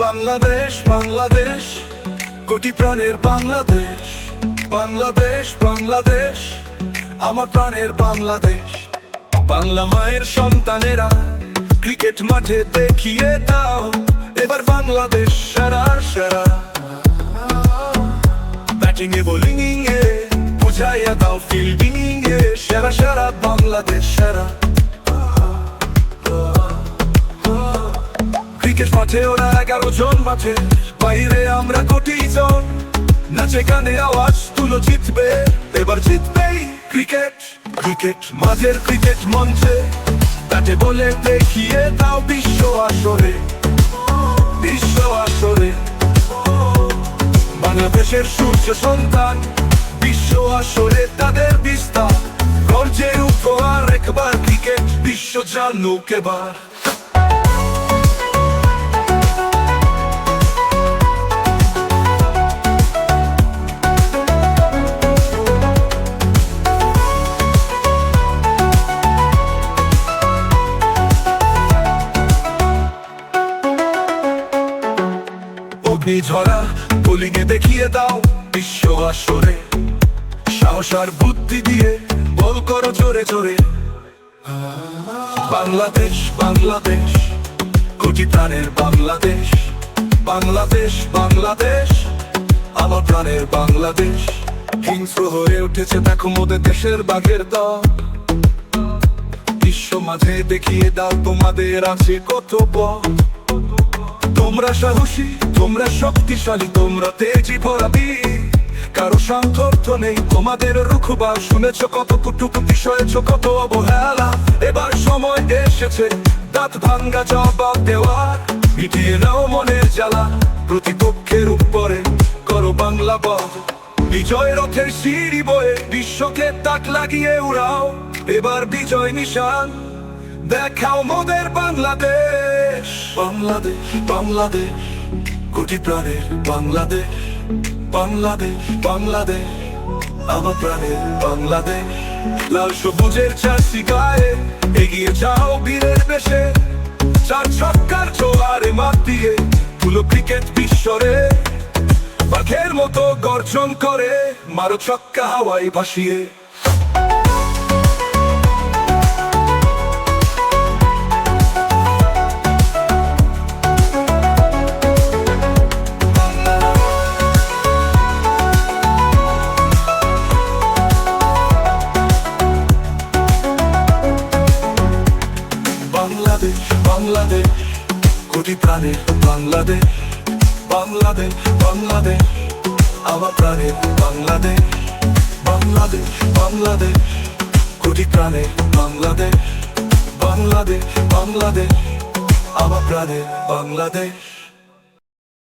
বাংলাদেশ বাংলাদেশ, কোটি প্রাণের বাংলাদেশ বাংলাদেশ বাংলাদেশ, আমার প্রাণের বাংলাদেশ। বাংলা মায়ের সন্তানেরা ক্রিকেট মাঠে দেখিয়ে দাও, এবার বাংলাদেশ সেরা সেরা। ব্যাটিং এ বোলিং এ বুঝাইয়া দাও ফিল্ডিং এ সেরা সেরা, বাংলাদেশ সেরা। ক্রিকেট মাঠে ওরা এগারো জন মাঠে বাইরে আমরা কোটি জন। নাচে গানে আওয়াজ তুলো জিতবে। এবার জিতবেই ক্রিকেট ক্রিকেট মাঠের ক্রিকেট মঞ্চে। ব্যাটে বলে দেখিয়ে দাও বিশ্ব আসরে। বিশ্ব আসরে। বাংলাদেশের সূর্য সন্তান, বিশ্ব আসরে তাদের বিস্তার। গর্জে উপহার একবার ক্রিকেট বিশ্ব জানুক এবার। অগ্নি ঝরা বোলিংয়ে দেখিয়ে দাও বিশ্ব আসরে। সাহস আর বুদ্ধি দিয়ে বল করো জোরে জোরে। বাংলাদেশ বাংলাদেশ, কোটি প্রাণের বাংলাদেশ। বাংলাদেশ বাংলাদেশ, আমার প্রাণের বাংলাদেশ। হিংস্র হয়ে উঠেছে দেখো মোদের দেশের বাঘের দল। বিশ্ব মাঝে দেখিয়ে দাও তোমাদের আছে কত বল তোমরা সাহসী তোমরা শক্তিশালী, তোমরা তেজি ভরাবি। কারও সামর্থ্য নেই, তোমাদের রুখবা শুনেছ কত কুটুকুটি সয়েছ কত অবহেলা। এবার সময় এসেছে, দাঁত ভাঙ্গা জবাব দেওয়ার। মিটিয়ে নাও মনের জ্বালা, প্রতিপক্ষের উপরে করো বাংলা বল। বিজয় রথের সিঁড়ি বয়ে বিশ্বকে তাক লাগিয়ে উড়াও। এবার বিজয় নিশান, দেখাও মোদের বাংলাদেশ। বাংলাদেশ বাংলাদেশ। কোটি প্রাণের বাংলাদেশ বাংলাদেশ বাংলাদেশ, আমার প্রাণের বাংলাদেশ। লাল সবুজের চাষি গায়ে এগিয়ে যাও বীরের বেশে। চার ছক্কার জোয়ারে মাত দিয়ে তুলো ক্রিকেট বিশ্বরে। বাঘের মতো গর্জন করে, মারো ছক্কা হাওয়াই ভাসিয়ে। বাংলাদেশ, কোটি প্রাণের বাংলাদেশ বাংলাদেশ বাংলাদেশ, আমার প্রাণের বাংলাদেশ বাংলাদেশ বাংলাদেশ, কোটি প্রাণের বাংলাদেশ বাংলাদেশ বাংলাদেশ, আমার প্রাণের বাংলাদেশ।